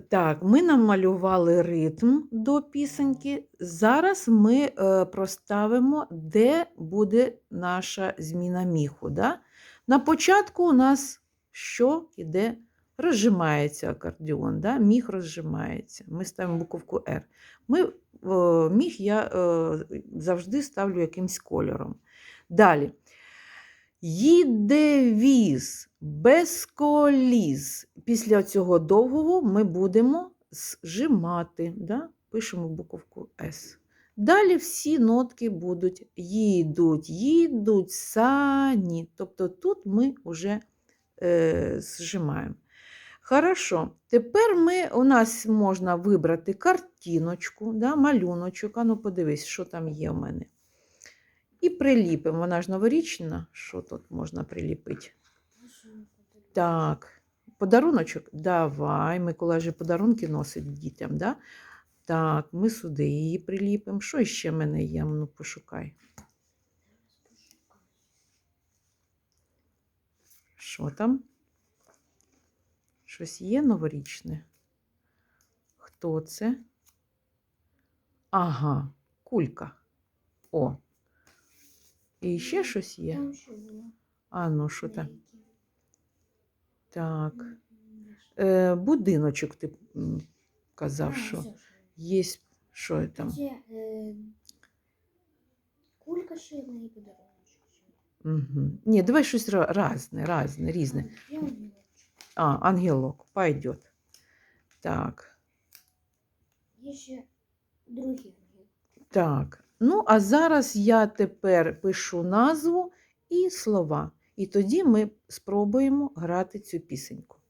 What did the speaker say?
Так, ми намалювали ритм до пісеньки. Зараз ми е, проставимо, де буде наша зміна міху. Да? На початку у нас що іде? Розжимається акордіон, да? міх розжимається. Ми ставимо буковку R. Ми, е, міх я е, завжди ставлю якимсь кольором. Далі. Їде віз без коліс. Після цього довгого ми будемо зжимати. Да? Пишемо буковку С. Далі всі нотки будуть їдуть, їдуть сані. Тобто тут ми вже е, зжимаємо. Хорошо. Тепер ми, у нас можна вибрати картиночку, да, малюночок. А ну подивись, що там є в мене. І приліпимо. Вона ж новорічна. Що тут можна приліпити? Так, подаруночок? Давай. Микола же подарунки носить дітям, да? Так, ми сюди її приліпимо. Що ще в мене є? Ну, пошукай. Що там? Щось є новорічне? Хто це? Ага, кулька. О. І ще щось є? А ну, що там? Так. Е, будиночок ти казав, що є. Що там? Це е, кулька ширна і подарунок. Угу. Ні, давай щось ра- разне, разне, різне. А, ангелок, пойдет. Так, Є ще другий так. Ну, а зараз я тепер пишу назву і слова. І тоді ми спробуємо грати цю пісеньку.